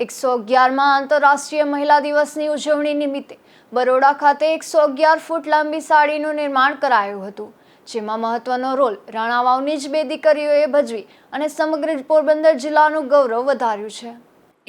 એકસો અગિયારમાં આંતરરાષ્ટ્રીય મહિલા દિવસની ઉજવણી નિમિત્તે બરોડા ખાતે એકસો અગિયાર ફૂટ લાંબી સાડીનું નિર્માણ કરાયું હતું, જેમાં મહત્વનો રોલ રાણાવાવની જ બે દીકરીઓએ ભજવી અને સમગ્ર પોરબંદર જિલ્લાનું ગૌરવ વધાર્યું છે.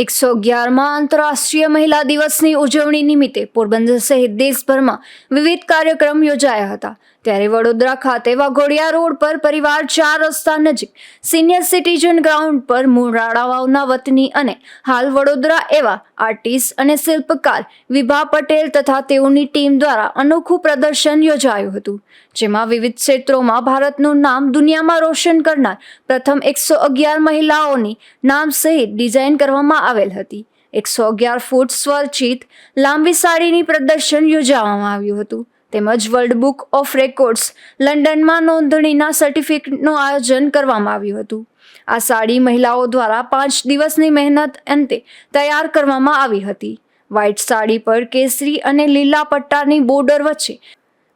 એકસો અગિયારમાં આંતરરાષ્ટ્રીય મહિલા દિવસની ઉજવણી નિમિત્તે પોરબંદર સહિત દેશભરમાં વિવિધ કાર્યક્રમ યોજાયા હતા. ત્યારે વડોદરા ખાતે વાઘોડિયા રોડ પર પરિવાર ચાર રસ્તા નજીક સિનિયર સિટીઝન ગ્રાઉન્ડ પર મૂળ રાણાવાવના વતની અને હાલ વડોદરા એવા આર્ટિસ્ટ અને શિલ્પકાર વિભા પટેલ તથા તેઓની ટીમ દ્વારા અનોખું પ્રદર્શન યોજાયું હતું, જેમાં વિવિધ ક્ષેત્રોમાં ભારતનું નામ દુનિયામાં રોશન કરનાર પ્રથમ એકસો અગિયાર મહિલાઓની નામ સહિત ડિઝાઇન કરવામાં આવેલ હતી. એકસો અગિયાર ફૂટ સ્વરચિત લાંબી સાડીની પ્રદર્શન યોજાવામાં આવ્યું હતું. તેમજ વર્લ્ડ બુક ઓફ રેકોર્ડ્સ લંડનમાં નોંધણીના સર્ટિફિકેટનું આયોજન કરવામાં આવ્યું હતું. આ સાડી મહિલાઓ દ્વારા પાંચ દિવસની મહેનત અંતે તૈયાર કરવામાં આવી હતી. વ્હાઇટ સાડી પર કેસરી અને લીલા પટ્ટાની બોર્ડર વચ્ચે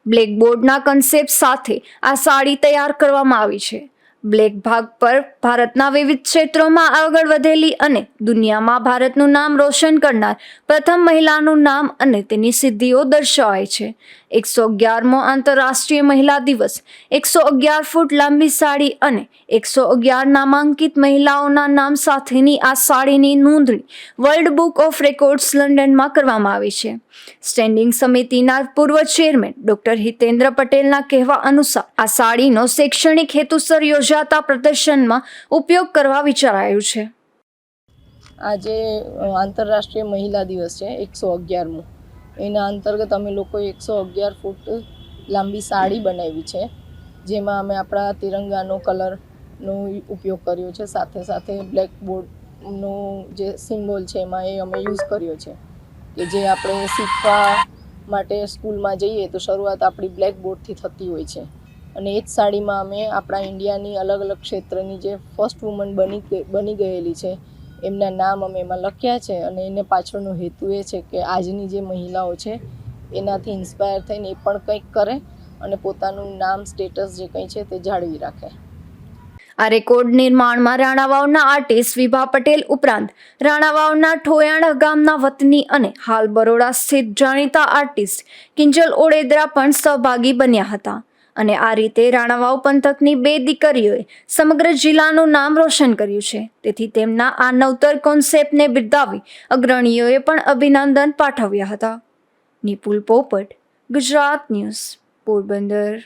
બ્લેકબોર્ડના કન્સેપ્ટ સાથે આ સાડી તૈયાર કરવામાં આવી છે. બ્લેક ભાગ પર ભારતના વિવિધ ક્ષેત્રોમાં આગળ વધેલી અને દુનિયામાં ભારતનું નામ રોશન કરનાર પ્રથમ મહિલાનું નામ અને તેની સિદ્ધિઓ દર્શાવાય છે. એકસો અગિયારમો આંતરરાષ્ટ્રીય મહિલા દિવસ, એકસો અગિયાર ફૂટ લાંબી સાડી અને એકસો અગિયાર નામાંકિત મહિલાઓના નામ સાથેની આ સાડીની નોંધણી વર્લ્ડ બુક ઓફ રેકોર્ડ્સ લંડનમાં કરવામાં આવી છે. સ્ટેન્ડિંગ સમિતિના પૂર્વ ચેરમેન ડોક્ટર હિતેન્દ્ર પટેલના કહેવા અનુસાર આ સાડીનો શૈક્ષણિક હેતુસર યોજાતા પ્રદર્શનમાં ઉપયોગ કરવા વિચારાયું છે. આજે આંતરરાષ્ટ્રીય મહિલા દિવસ છે, એકસો અગિયારમો. એના અંતર્ગત અમે લોકોએ એકસો અગિયાર ફૂટ લાંબી સાડી બનાવી છે, જેમાં અમે આપણા તિરંગાનો કલરનો ઉપયોગ કર્યો છે, સાથે સાથે બ્લેકબોર્ડનો જે સિમ્બોલ છે એમાં એ અમે યુઝ કર્યો છે. કે જે આપણે શીખવા માટે સ્કૂલમાં જઈએ તો શરૂઆત આપણી બ્લેકબોર્ડથી થતી હોય છે. અને એ જ સાડીમાં અમે આપણા ઇન્ડિયાની અલગ અલગ ક્ષેત્રની જે ફર્સ્ટ વુમન બની બની ગયેલી છે, એમના નામ અમે એમાં લખ્યા છે અને એને પાછળનો હેતુ એ છે કે આજની જે મહિલાઓ છે, એનાથી ઇન્સ્પાયર થઈને એ પણ કંઈક કરે અને પોતાનું નામ સ્ટેટસ જે કંઈ છે તે જાળવી રાખે. આ રેકોર્ડ નિર્માણમાં રાણાવાવના આર્ટિસ્ટ વિભા પટેલ ઉપરાંત રાણાવાવના ઠોયાણા ગામના વતની અને હાલ બરોડા સ્થિત જાણીતા આર્ટિસ્ટ કિંજલ ઓડેદરા પણ સહભાગી બન્યા હતા. અને આ રીતે રાણાવાવ પંથકની બે દીકરીઓએ સમગ્ર જિલ્લાનું નામ રોશન કર્યું છે. તેથી તેમના આ નવતર કોન્સેપ્ટને બિરદાવી અગ્રણીઓએ પણ અભિનંદન પાઠવ્યા હતા. નિપુલ પોપટ, ગુજરાત ન્યૂઝ, પોરબંદર.